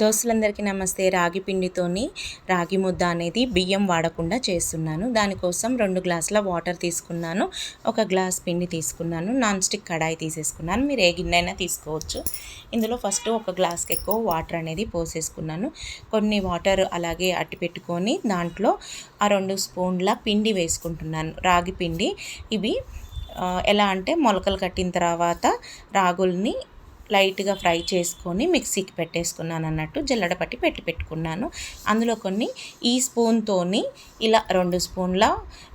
దోస్తులందరికీ నమస్తే. రాగి పిండితోని రాగి ముద్ద అనేది బియ్యం వాడకుండా చేస్తున్నాను. దానికోసం రెండు గ్లాసుల వాటర్ తీసుకున్నాను. ఒక గ్లాస్ పిండి తీసుకున్నాను. నాన్ స్టిక్ కడాయి తీసేసుకున్నాను. మీరు ఏ గిన్నె అయినా తీసుకోవచ్చు. ఇందులో ఫస్ట్ ఒక గ్లాస్కి ఎక్కువ వాటర్ అనేది పోసేసుకున్నాను. కొన్ని వాటర్ అలాగే అట్టి పెట్టుకొని దాంట్లో ఆ రెండు స్పూన్ల పిండి వేసుకుంటున్నాను. రాగి పిండి ఇవి ఎలా అంటే మొలకలు కట్టిన తర్వాత రాగుల్ని లైట్గా ఫ్రై చేసుకొని మిక్సీకి పెట్టేసుకున్నాను అన్నట్టు జల్లడ పట్టి పెట్టి పెట్టుకున్నాను. అందులో కొన్ని ఈ స్పూన్తోని ఇలా రెండు స్పూన్ల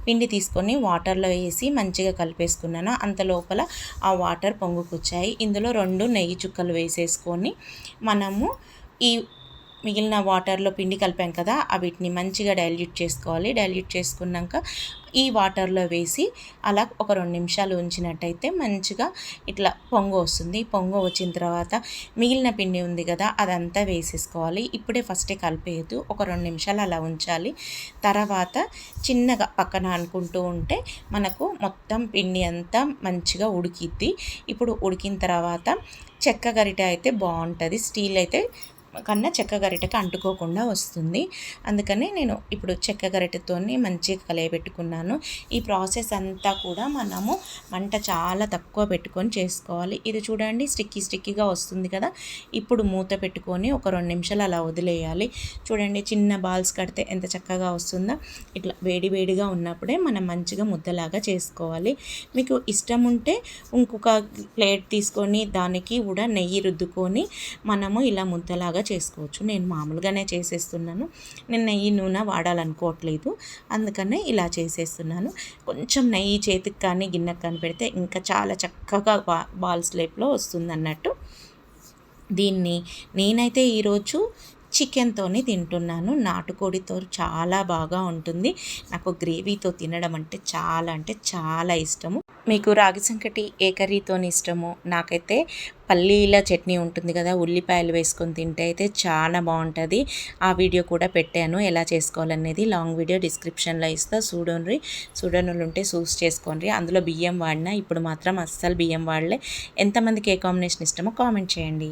పిండి తీసుకొని వాటర్లో వేసి మంచిగా కలిపేసుకున్నాను. అంత లోపల ఆ వాటర్ పొంగుకొచ్చాయి. ఇందులో రెండు నెయ్యి చుక్కలు వేసేసుకొని మనము ఈ మిగిలిన వాటర్లో పిండి కలిపాం కదా వీటిని మంచిగా డైల్యూట్ చేసుకోవాలి. డైల్యూట్ చేసుకున్నాక ఈ వాటర్లో వేసి అలా ఒక రెండు నిమిషాలు ఉంచినట్టయితే మంచిగా ఇట్లా పొంగు వస్తుంది. పొంగు వచ్చిన తర్వాత మిగిలిన పిండి ఉంది కదా అదంతా వేసేసుకోవాలి. ఇప్పుడే ఫస్టే కలిపేయద్దు. ఒక రెండు నిమిషాలు అలా ఉంచాలి. తర్వాత చిన్నగా పక్కన అనుకుంటూ ఉంటే మనకు మొత్తం పిండి అంతా మంచిగా ఉడికిద్ది. ఇప్పుడు ఉడికిన తర్వాత చెక్క గరిట అయితే బాగుంటుంది. స్టీల్ అయితే కన్నా చెక్క గరిటకి అంటుకోకుండా వస్తుంది. అందుకని నేను ఇప్పుడు చెక్క గరిటతో మంచిగా కలయబెట్టుకున్నాను ఈ ప్రాసెస్ అంతా కూడా మనము మంట చాలా తక్కువ పెట్టుకొని చేసుకోవాలి. ఇది చూడండి స్టిక్కీ స్టిక్కీగా వస్తుంది కదా. ఇప్పుడు మూత పెట్టుకొని ఒక రెండు నిమిషాలు అలా వదిలేయాలి. చూడండి చిన్న బాల్స్ కడితే ఎంత చక్కగా వస్తుందో? ఇట్లా వేడి వేడిగా ఉన్నప్పుడే మనం మంచిగా ముద్దలాగా చేసుకోవాలి. మీకు ఇష్టం ఉంటే ఇంకొక ప్లేట్ తీసుకొని దానికి కూడా నెయ్యి రుద్దుకొని మనము ఇలా ముద్దలాగా కూడా చేసుకోవచ్చు. నేను మామూలుగానే చేసేస్తున్నాను. నేను నెయ్యి నూనె వాడాలనుకోవట్లేదు. అందుకనే ఇలా చేసేస్తున్నాను. కొంచెం నెయ్యి చేతికి కానీ గిన్నెకి కానీ పెడితే ఇంకా చాలా చక్కగా బా బాల్స్ లేప్లో వస్తుంది అన్నట్టు దీన్ని నేనైతే ఈరోజు చికెన్తోనే తింటున్నాను. నాటుకోడితో చాలా బాగా ఉంటుంది. నాకు గ్రేవీతో తినడం అంటే చాలా అంటే చాలా ఇష్టము. మీకు రాగి సంకటి ఏ కర్రీతోని ఇష్టము? నాకైతే పల్లీల చట్నీ ఉంటుంది కదా ఉల్లిపాయలు వేసుకొని తింటే అయితే చాలా బాగుంటుంది. ఆ వీడియో కూడా పెట్టాను. ఎలా చేసుకోవాలనేది లాంగ్ వీడియో డిస్క్రిప్షన్లో ఇస్తా. చూడండి చూడనులు ఉంటే చూస్ చేసుకోండి అందులో బియ్యం వాడినా ఇప్పుడు మాత్రం అస్సలు బియ్యం వాడలే. ఎంతమందికి ఏ కాంబినేషన్ ఇష్టమో కామెంట్ చేయండి.